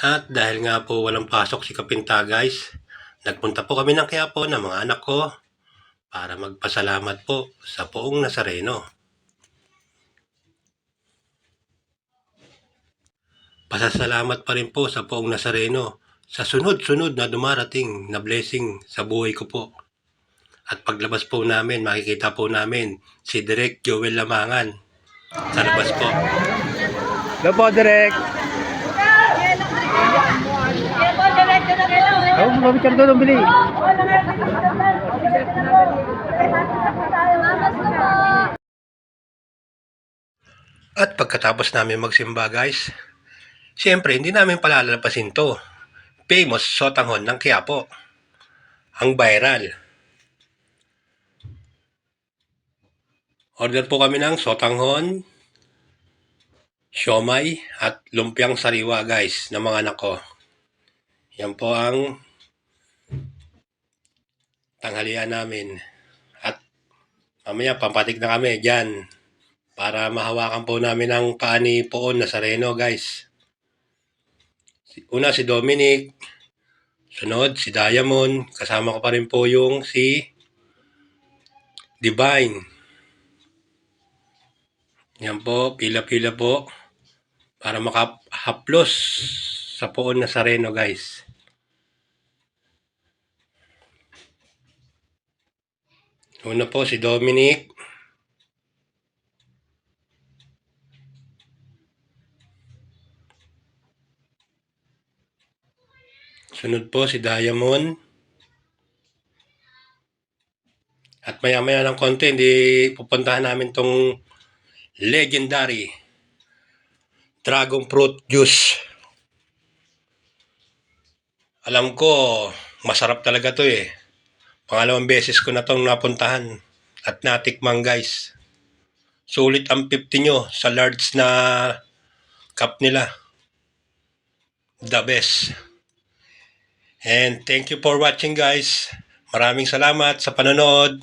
At dahil nga po walang pasok si Kapinta guys, nagpunta po kami ng Quiapo ng mga anak ko para magpasalamat po sa poong Nazareno. Pasasalamat pa rin po sa poong Nazareno sa sunod-sunod na dumarating na blessing sa buhay ko po. At paglabas po namin, makikita po namin si Direk Joel Lamangan sa labas po. Hello po, Direk. Mabicar doon, bili. At pagkatapos namin magsimba guys, siyempre hindi namin palalalapasin to. Famous sotanghon ng Quiapo. Ang viral. Order po kami ng sotanghon, siomay at lumpiang sariwa guys ng mga anak ko. Yan po ang tanghalian namin. At mamaya pampatik na kami dyan para mahawakan po namin ang paa ni Poon Nazareno, guys. Si- Una si Dominic, sunod si Diamond, kasama ko pa rin po yung si Divine. Yan po, pila-pila po para makahaplos sa Poon Nazareno, guys. Una po si Dominic, Sunod po si Diamond. At maya-maya ng konti, hindi pupuntahan namin tong legendary dragon fruit juice. Alam ko, masarap talaga to eh. Pangalawang beses ko na tong napuntahan at natikman guys. Sulit ang 50 nyo sa large na cup nila. The best. And thank you for watching guys. Maraming salamat sa panonood.